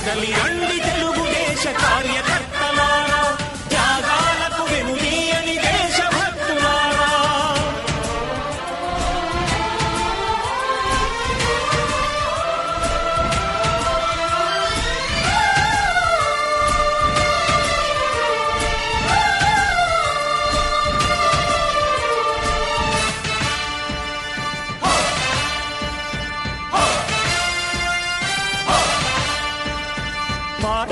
కదలి రండి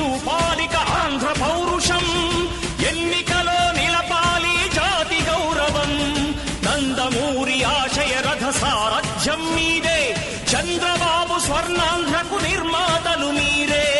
చూపాలిక ఆంధ్ర పౌరుషం. ఎన్నికలో నిలపాలి జాతి గౌరవం. నందమూరి ఆశయ రథ సారథ్యం మీదే. చంద్రబాబు స్వర్ణాంధ్రకు నిర్మాతలు మీరే.